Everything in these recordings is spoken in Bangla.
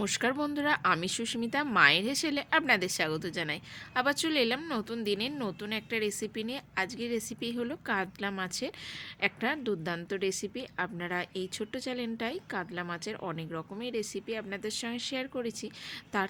নমস্কার বন্ধুরা, আমি সুস্মিতা, মায়ের হেসেলে আপনাদের স্বাগত জানাই। আবার চলে এলাম নতুন দিনের নতুন একটা রেসিপি নিয়ে। আজকের রেসিপি হলো কাতলা মাছের একটা দুর্দান্ত রেসিপি আপনারা এই ছোট্ট চ্যানেলটাই কাতলা মাছের অনেক রকমের রেসিপি আপনাদের সঙ্গে শেয়ার করেছি। তার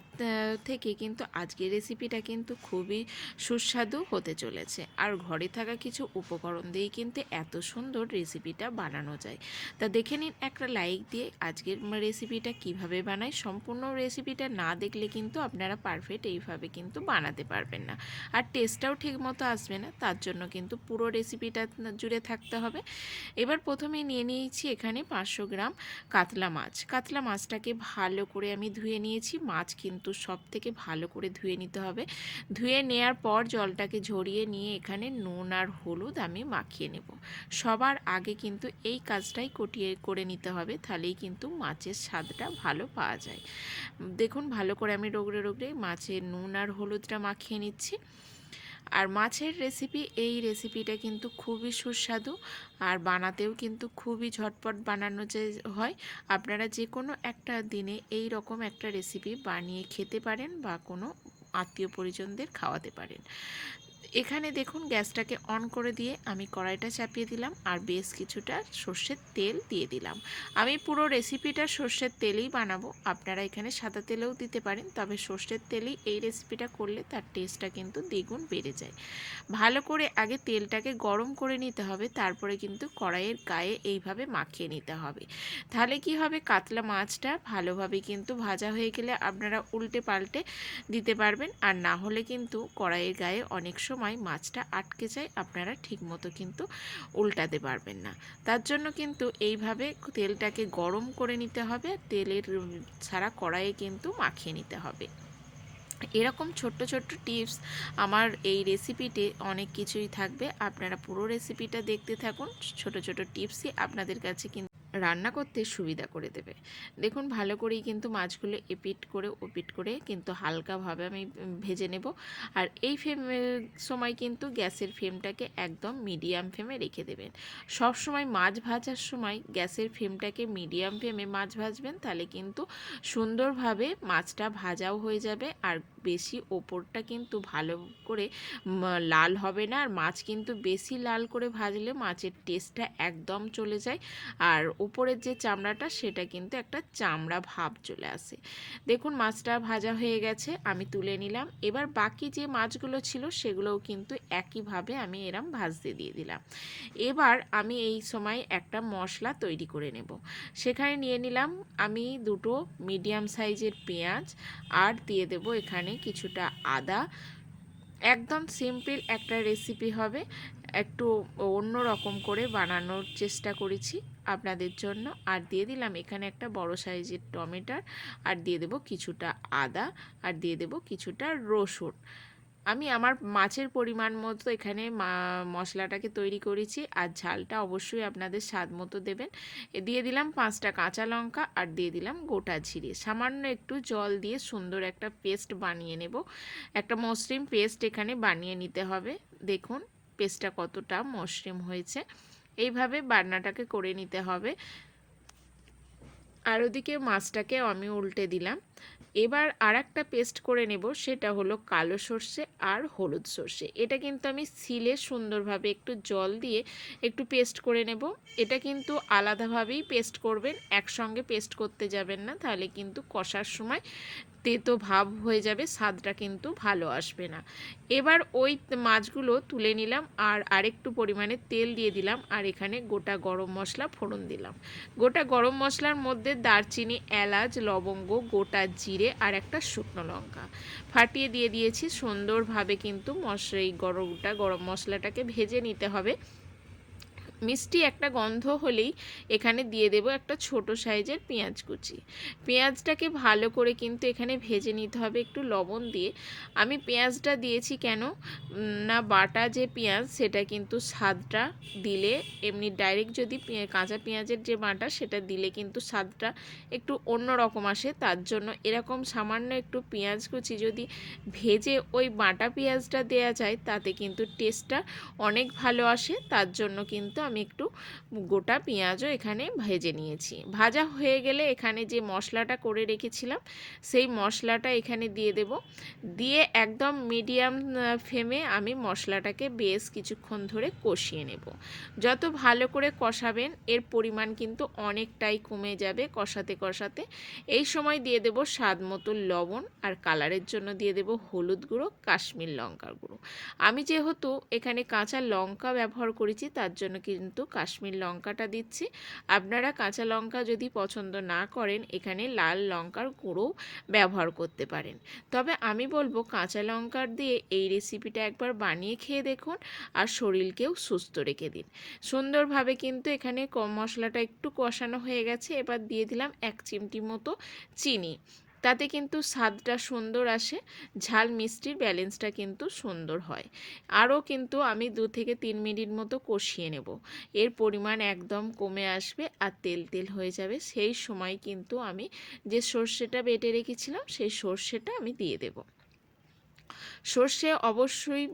থেকে কিন্তু আজকের রেসিপিটা কিন্তু খুবই সুস্বাদু হতে চলেছে। আর ঘরে থাকা কিছু উপকরণ দিয়েই কিন্তু এত সুন্দর রেসিপিটা বানানো যায়। তা দেখে নিন একটা লাইক দিয়ে আজকের রেসিপিটা কীভাবে বানাই। সম্পূর্ণ রেসিপিটা না দেখলে কিন্তু আপনারা পারফেক্ট এইভাবে কিন্তু বানাতে পারবেন না। আর টেস্টটাও ঠিক মতো আসবে না, তার জন্য কিন্তু পুরো রেসিপিটা জুড়ে থাকতে হবে। এবার প্রথমে নিয়ে নিয়েছি এখানে পাঁচশো গ্রাম কাতলা মাছ। কাতলা মাছটাকে ভালো করে আমি ধুয়ে নিয়েছি, মাছ কিন্তু সব থেকে ভালো করে ধুয়ে নিতে হবে। ধুয়ে নেয়ার পর জলটাকে ঝরিয়ে নিয়ে এখানে নুন আর হলুদ আমি মাখিয়ে নেব। সবার আগে কিন্তু এই কাজটাই কটিয়ে করে নিতে হবে, তাহলেই কিন্তু মাছের স্বাদটা ভালো পাওয়া যায়। দেখুন, ভালো করে আমি রোগড়ে রোগড়ে মাছের নুন আর হলুদটা মাখিয়ে নিচ্ছি। আর মাছের রেসিপি এই রেসিপিটা কিন্তু খুবই সুস্বাদু আর বানাতেও কিন্তু খুবই ঝটপট বানানো যে হয়। আপনারা যে কোনো একটা দিনে এই রকম একটা রেসিপি বানিয়ে খেতে পারেন বা কোনো আত্মীয় পরিজনদের খাওয়াতে পারেন। এখানে দেখুন গ্যাসটাকে অন করে দিয়ে আমি কড়াইটা চাপিয়ে দিলাম আর বেশ কিছুটা সর্ষের তেল দিয়ে দিলাম। আমি পুরো রেসিপিটা সর্ষের তেলেই বানাবো। আপনারা এখানে সাদা তেলেও দিতে পারেন, তবে সর্ষের তেলেই এই রেসিপিটা করলে তার টেস্টটা কিন্তু দ্বিগুণ বেড়ে যায়। ভালো করে আগে তেলটাকে গরম করে নিতে হবে, তারপরে কিন্তু কড়াইয়ের গায়ে এইভাবে মাখিয়ে নিতে হবে। তাহলে কি হবে? কাতলা মাছটা ভালোভাবে কিন্তু ভাজা হয়ে গেলে আপনারা উল্টে পাল্টে দিতে পারবেন, আর না হলে কিন্তু কড়াইয়ের গায়ে অনেক সময় মাছটা আটকে যায়, আপনারা ঠিকমতো কিন্তু উল্টাতে পারবেন না। তার জন্য কিন্তু এইভাবে তেলটাকে গরম করে নিতে হবে, তেলের ছাড়া কড়াইয়ে কিন্তু মাখিয়ে নিতে হবে। এরকম ছোট্ট ছোট্ট টিপস আমার এই রেসিপিতে অনেক কিছুই থাকবে। আপনারা পুরো রেসিপিটা দেখতে থাকুন। ছোট ছোট টিপসই আপনাদের কাছে কিন্তু রান্না করতে সুবিধা করে দেবে। দেখুন, ভালো করেই কিন্তু মাছগুলো এপিট করে, ওপিট করে কিন্তু হালকাভাবে আমি ভেজে নেব। আর এই ফ্লেম সময় কিন্তু গ্যাসের ফ্লেমটাকে একদম মিডিয়াম ফ্লেমে রেখে দেবেন। সব সময় মাছ ভাজার সময় গ্যাসের ফ্লেমটাকে মিডিয়াম ফ্লেমে মাছ ভাজবেন, তাহলে কিন্তু সুন্দরভাবে মাছটা ভাজাও হয়ে যাবে আর বেশি ওপরটা কিন্তু ভালো করে লাল হবে না। আর মাছ কিন্তু বেশি লাল করে ভাজলে মাছের টেস্টটা একদম চলে যায়। আর উপরের যে চামড়াটা, সেটা কিন্তু একটা চামড়া ভাব চলে আসে। দেখুন, মাছটা ভাজা হয়ে গেছে, আমি তুলে নিলাম। এবার বাকি যে মাছগুলো ছিল, সেগুলোও কিন্তু একইভাবে আমি এরম ভাজতে দিয়ে দিলাম। এবার আমি এই সময় একটা মশলা তৈরি করে নেব। সেখানে নিয়ে নিলাম আমি দুটো মিডিয়াম সাইজের পেঁয়াজ, আর দিয়ে দেব এখানে কিছুটা আদা। একদম সিম্পল একটা রেসিপি হবে। একটু অন্য রকম করে বানানোর চেষ্টা করেছি আপনাদের জন্য। আর দিয়ে দিলাম এখানে একটা বড় সাইজের টমেটার, আর দিয়ে দেব কিছুটা আদা, আর দিয়ে দেব কিছুটা রসুন। আমি আমার মাছের পরিমাণ মতো এখানে মশলাটাকে তৈরি করেছি, আর ঝালটা অবশ্যই আপনাদের স্বাদ মতো দেবেন। দিয়ে দিলাম পাঁচটা কাঁচা লঙ্কা, আর দিয়ে দিলাম গোটা জিরে। সামান্য একটু জল দিয়ে সুন্দর একটা পেস্ট বানিয়ে নেব। একটা মসৃণ পেস্ট এখানে বানিয়ে নিতে হবে। দেখুন পেস্টটা কতটা মসৃণ হয়েছে, এইভাবে বান্নাটাকে করে নিতে হবে। আর ওদিকে মাছটাকে আমি উল্টে দিলাম। এবার আর একটা পেস্ট করে নেব, সেটা হলো কালো সর্ষে আর হলুদ সর্ষে। এটা কিন্তু আমি সিলে সুন্দরভাবে একটু জল দিয়ে একটু পেস্ট করে নেব। এটা কিন্তু আলাদাভাবেই পেস্ট করবেন, একসঙ্গে পেস্ট করতে যাবেন না, তাহলে কিন্তু কষার সময় তেতো ভাব হয়ে যাবে, স্বাদটা কিন্তু ভালো আসবে না। এবার ওই মাছগুলো তুলে নিলাম আর আরেকটু পরিমাণে তেল দিয়ে দিলাম আর এখানে গোটা গরম মশলা ফোড়ন দিলাম। গোটা গরম মশলার মধ্যে দারচিনি, এলাচ, লবঙ্গ, গোটা জিরে আর একটা শুকনো লঙ্কা। ফাটিয়ে দিয়ে দিয়েছি, সুন্দরভাবে কিন্তু মশলা এই গরমটা, গরম মশলাটাকে ভেজে নিতে হবে। মিষ্টি একটা গন্ধ হলেই এখানে দিয়ে দেব একটা ছোট সাইজের পেঁয়াজ কুচি। পেঁয়াজটাকে ভালো করে কিন্তু এখানে ভেজে নিতে হবে একটু লবণ দিয়ে। আমি পেঁয়াজটা দিয়েছি কেন? না, বাটা যে পেঁয়াজ সেটা কিন্তু স্বাদটা দিলে এমনি ডাইরেক্ট যদি কাঁচা পেঁয়াজের যে বাটা সেটা দিলে কিন্তু স্বাদটা একটু অন্য রকম আসে। তার জন্য এরকম সামান্য একটু পেঁয়াজ কুচি যদি ভেজে ওই বাটা পেঁয়াজটা দেয়া যায়, তাতে কিন্তু টেস্টটা অনেক ভালো আসে। তার জন্য কিন্তু আমি একটু গোটা পেঁয়াজও এখানে ভেজে নিয়েছি। ভাজা হয়ে গেলে এখানে যে মশলাটা করে রেখেছিলাম, সেই মশলাটা এখানে দিয়ে দেব। দিয়ে একদম মিডিয়াম ফ্লেমে আমি মশলাটাকে বেশ কিছুক্ষণ ধরে কষিয়ে নেব। যত ভালো করে কষাবেন, এর পরিমাণ কিন্তু অনেকটাই কমে যাবে কষাতে কষাতে। এই সময় দিয়ে দেব স্বাদ মতো লবণ আর কালারের জন্য দিয়ে দেব হলুদ গুঁড়ো, কাশ্মীর লঙ্কার গুঁড়ো। আমি যেহেতু এখানে কাঁচা লঙ্কা ব্যবহার করেছি, তার জন্য কিন্তু কাশ্মীর লঙ্কাটা দিচ্ছি। আপনারা কাঁচা লঙ্কা যদি পছন্দ না করেন, এখানে লাল লঙ্কার গুঁড়ো ব্যবহার করতে পারেন। তবে আমি বলব, কাঁচা লঙ্কার দিয়ে এই রেসিপিটা একবার বানিয়ে খেয়ে দেখুন আর শরীরকেও সুস্থ রেখে দিন। সুন্দরভাবে কিন্তু এখানে কম মশলাটা একটু কষানো হয়ে গেছে। এবার দিয়ে দিলাম এক চিমটি মতো চিনি। তাতে কিন্তু স্বাদটা সুন্দর আসে, ঝাল মিষ্টির ব্যালেন্সটা কিন্তু সুন্দর হয়। আরও কিন্তু আমি দু থেকে তিন মিনিট মতো কষিয়ে নেব। এর পরিমাণ একদম কমে আসবে আর তেল তেল হয়ে যাবে। সেই সময় কিন্তু আমি যে সর্ষেটা বেটে রেখেছিলাম, সেই সর্ষেটা আমি দিয়ে দেব। সর্ষে অবশ্যই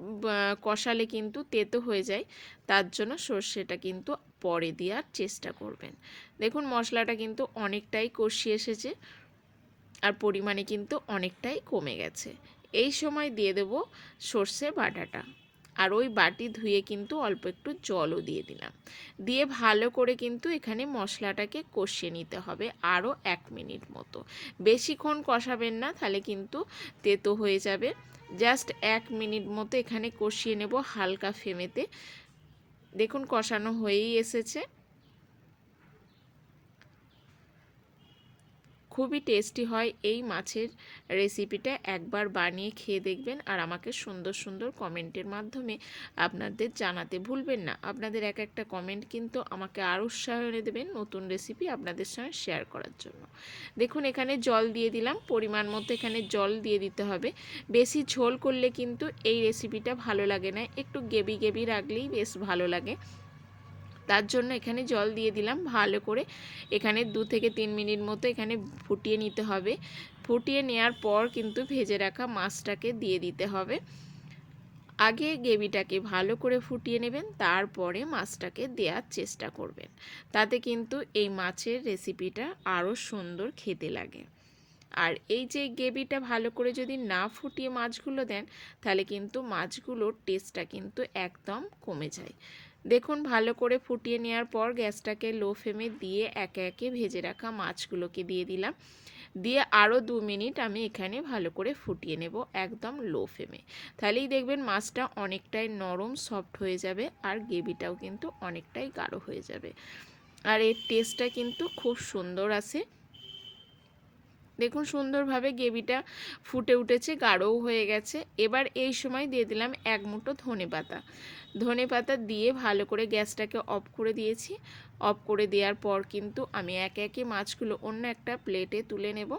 কষালে কিন্তু তেতো হয়ে যায়। তার জন্য সর্ষেটা কিন্তু পরে দেওয়ার চেষ্টা করবেন। দেখুন মশলাটা কিন্তু অনেকটাই কষিয়ে এসেছে। আর পরিমাণে কিন্তু অনেকটাই কমে গেছে। এই সময় দিয়ে দেব সর্ষে বাটাটা। আর ওই বাটি ধুয়ে কিন্তু অল্প একটু জলও দিয়ে দিলাম। দিয়ে ভালো করে কিন্তু এখানে মশলাটাকে কষিয়ে নিতে হবে আরও এক মিনিট মতো। বেশিক্ষণ কষাবেন না, তাহলে কিন্তু তেতো হয়ে যাবে। জাস্ট এক মিনিট মতো এখানে কষিয়ে নেব হালকা ফেমেতে দেখুন কষানো হয়েই এসেছে। খুবই টেস্টি হয় এই মাছের রেসিপিটা একবার বানিয়ে খেয়ে দেখবেন আর আমাকে সুন্দর সুন্দর কমেন্টের মাধ্যমে আপনাদের জানাতে ভুলবেন না। আপনাদের এক একটা কমেন্ট কিন্তু আমাকে আরও উৎসাহ এনে দেবেন নতুন রেসিপি আপনাদের সঙ্গে শেয়ার করার জন্য। দেখুন, এখানে জল দিয়ে দিলাম। পরিমাণ মতো এখানে জল দিয়ে দিতে হবে। বেশি ঝোল করলে কিন্তু এই রেসিপিটা ভালো লাগে না। একটু গেবি গেবি রাখলেই বেশ ভালো লাগে। তার জন্য এখানে জল দিয়ে দিলাম ভালো করে। এখানে দু থেকে তিন মিনিট মতো এখানে ফুটিয়ে নিতে হবে। ফুটিয়ে নেওয়ার পর কিন্তু ভেজে রাখা মাছটাকে দিয়ে দিতে হবে। আগে গ্রেভিটাকে ভালো করে ফুটিয়ে নেবেন, তারপরে মাছটাকে দেওয়ার চেষ্টা করবেন। তাতে কিন্তু এই মাছের রেসিপিটা আরও সুন্দর খেতে লাগে। আর এই যে গ্রেভিটা ভালো করে যদি না ফুটিয়ে মাছগুলো দেন, তাহলে কিন্তু মাছগুলোর টেস্টটা কিন্তু একদম কমে যায়। দেখুন, ভালো করে ফুটিয়ে নেওয়ার পর গ্যাসটাকে লো ফ্লেমে দিয়ে একে একে ভেজে রাখা মাছগুলোকে দিয়ে দিলাম। দিয়ে আরও দু মিনিট আমি এখানে ভালো করে ফুটিয়ে নেব একদম লো ফ্লেমে। তাহলেই দেখবেন মাছটা অনেকটাই নরম, সফট হয়ে যাবে আর গ্রেভিটাও কিন্তু অনেকটাই গাঢ় হয়ে যাবে। আর এর টেস্টটা কিন্তু খুব সুন্দর আসে দেখুন সুন্দরভাবে গ্রেভিটা ফুটে উঠেছে, গাঢ়ও হয়ে গেছে। এবার এই সময় দিয়ে দিলাম এক মুঠো ধনে পাতা। ধনে পাতা দিয়ে ভালো করে গ্যাসটাকে অফ করে দিয়েছি। অফ করে দেওয়ার পর কিন্তু আমি একে একে মাছগুলো অন্য একটা প্লেটে তুলে নেব।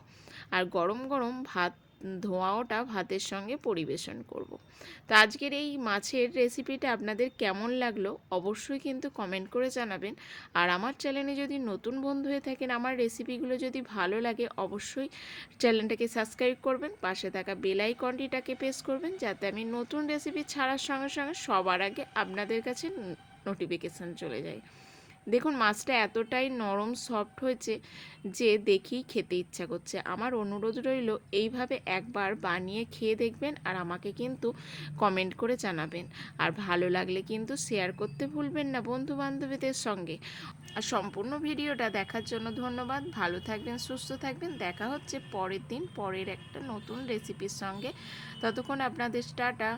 আর গরম গরম ভাত ধোঁয়াওটা ভাতের সঙ্গে পরিবেশন করব। তো আজকের এই মাছের রেসিপিটা আপনাদের কেমন লাগল অবশ্যই কিন্তু কমেন্ট করে জানাবেন আর আমার চ্যানেলে যদি নতুন বন্ধু হয়ে থাকেন, আমার রেসিপিগুলো যদি ভালো লাগে অবশ্যই চ্যানেলটাকে সাবস্ক্রাইব করবেন, পাশে থাকা বেল আইকনটিটাকে প্রেস করবেন, যাতে আমি নতুন রেসিপি ছাড়ার সঙ্গে সঙ্গে সবার আগে আপনাদের কাছে নোটিফিকেশান চলে যায় দেখুন, মাছটা এতটাই নরম সফট হয়েছে যে দেখেই খেতে ইচ্ছা করছে। আমার অনুরোধ রইল, এইভাবে একবার বানিয়ে খেয়ে দেখবেন আর আমাকে কিন্তু কমেন্ট করে জানাবেন। আর ভালো লাগলে কিন্তু শেয়ার করতে ভুলবেন না বন্ধু বান্ধবীদের সঙ্গে। আর সম্পূর্ণ ভিডিওটা দেখার জন্য ধন্যবাদ। ভালো থাকবেন, সুস্থ থাকবেন। দেখা হচ্ছে পরের দিন, পরের একটা নতুন রেসিপির সঙ্গে। ততক্ষণ আপনাদের, টাটা।